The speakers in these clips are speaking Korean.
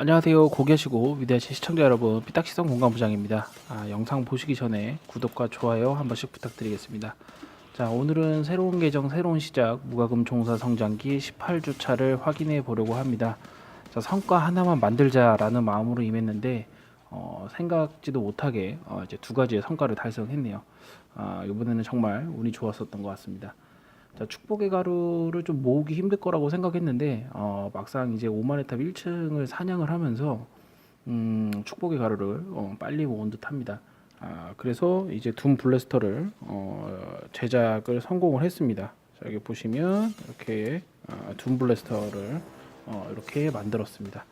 안녕하세요. 고계시고 위대하신 시청자 여러분, 삐딱시성 공간부장입니다. 아, 영상 보시기 전에 구독과 좋아요 한 번씩 부탁드리겠습니다. 자, 오늘은 새로운 계정, 새로운 시작, 무과금 종사 성장기 18주차를 확인해 보려고 합니다. 자, 성과 하나만 만들자 라는 마음으로 임했는데, 어, 생각지도 못하게 어, 이제 두 가지의 성과를 달성했네요. 아, 이번에는 정말 운이 좋았었던 것 같습니다. 자, 축복의 가루를 좀 모으기 힘들 거라고 생각했는데 어, 막상 이제 오마네탑 1층을 사냥을 하면서 음, 축복의 가루를 어, 빨리 모은 듯합니다. 아, 그래서 이제 둠 블래스터를 어, 제작을 성공을 했습니다. 자, 여기 보시면 이렇게 아, 둠 블래스터를 어, 이렇게 만들었습니다.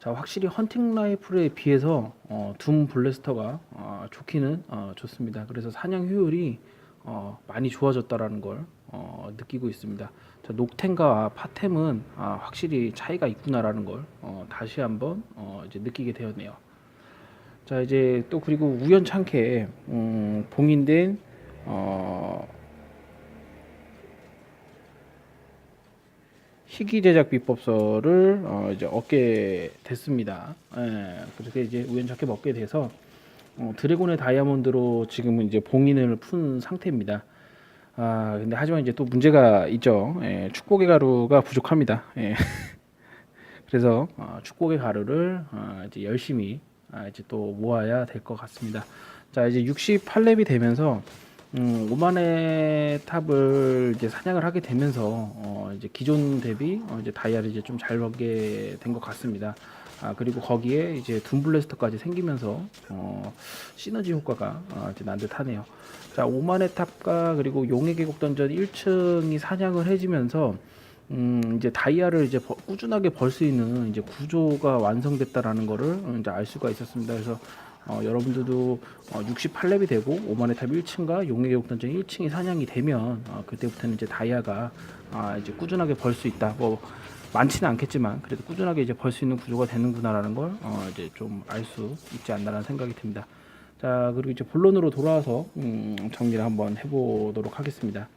자, 확실히 헌팅 라이플에 비해서 어, 둠 블래스터가 어, 좋기는 어, 좋습니다. 그래서 사냥 효율이 어, 많이 좋아졌다라는 걸 어, 느끼고 있습니다. 자, 녹템과 파템은 아, 확실히 차이가 있구나라는 걸 어, 다시 한번 어, 이제 느끼게 되었네요. 자 이제 또 그리고 우연찮게 음, 봉인된 어, 희귀 제작 비법서를 어, 이제 얻게 됐습니다. 예, 그렇게 이제 우연찮게 먹게 돼서 어, 드래곤의 다이아몬드로 지금은 이제 봉인을 푼 상태입니다. 아 근데 하지만 이제 또 문제가 있죠. 예, 축복의 가루가 부족합니다. 예. 그래서 어, 축복의 가루를 어, 이제 열심히 아, 이제 또 모아야 될 것 같습니다. 자 이제 68렙이 되면서 음, 오만의 탑을 이제 사냥을 하게 되면서 어, 이제 기존 대비 어, 이제 다이아를 이제 좀잘 벌게 된 것 같습니다. 아 그리고 거기에 이제 둠블래스터까지 생기면서 어, 시너지 효과가 어, 이제 난 듯하네요. 자 오만의 탑과 그리고 용의 계곡 던전 1층이 사냥을 해지면서 음, 이제 다이아를 이제 버- 꾸준하게 벌 수 있는 이제 구조가 완성됐다라는 거를 어, 이제 알 수가 있었습니다. 그래서 어, 여러분들도 어, 68렙이 되고 오만의 탑 1층과 용의 계곡 던전 1층이 사냥이 되면 어, 그때부터는 이제 다이아가 아, 이제 꾸준하게 벌 수 있다. 뭐 많지는 않겠지만 그래도 꾸준하게 이제 벌 수 있는 구조가 되는구나라는 걸 어, 이제 좀 알 수 있지 않나라는 생각이 듭니다. 자 그리고 이제 본론으로 돌아와서 음, 정리를 한번 해보도록 하겠습니다.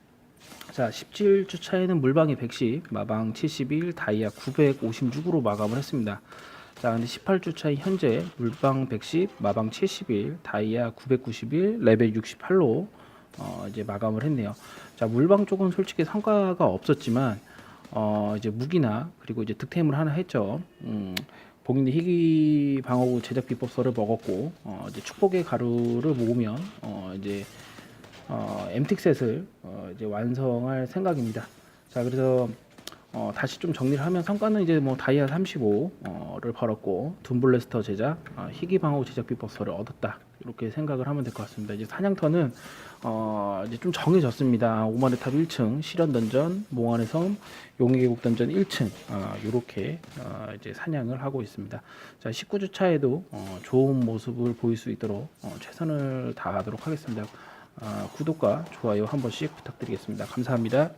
자 17주차에는 물방이 110, 마방 71, 다이아 956으로 마감을 했습니다. 자 근데 18주차에 현재 물방 110, 마방 71, 다이아 991, 레벨 68로 어, 이제 마감을 했네요. 자 물방 쪽은 솔직히 성과가 없었지만 어, 이제 무기나 그리고 이제 득템을 하나 했죠. 음, 봉인대 희귀 방어구 제작 비법서를 먹었고 어, 이제 축복의 가루를 모으면 어, 이제 어, 엠틱셋을 어, 이제 완성할 생각입니다. 자 그래서 어, 다시 좀 정리를 하면 성과는 이제 뭐 다이아 35를 벌었고 둠블레스터 제작, 어, 희귀 방어 제작 비법서를 얻었다 이렇게 생각을 하면 될 것 같습니다. 이제 사냥터는 어, 이제 좀 정해졌습니다. 오마르 탑 1층, 실현 던전, 몽환의 섬, 용의 계곡 던전 1층 어, 이렇게 어, 이제 사냥을 하고 있습니다. 자 19주차에도 어, 좋은 모습을 보일 수 있도록 어, 최선을 다하도록 하겠습니다. 아, 구독과 좋아요 한 번씩 부탁드리겠습니다. 감사합니다.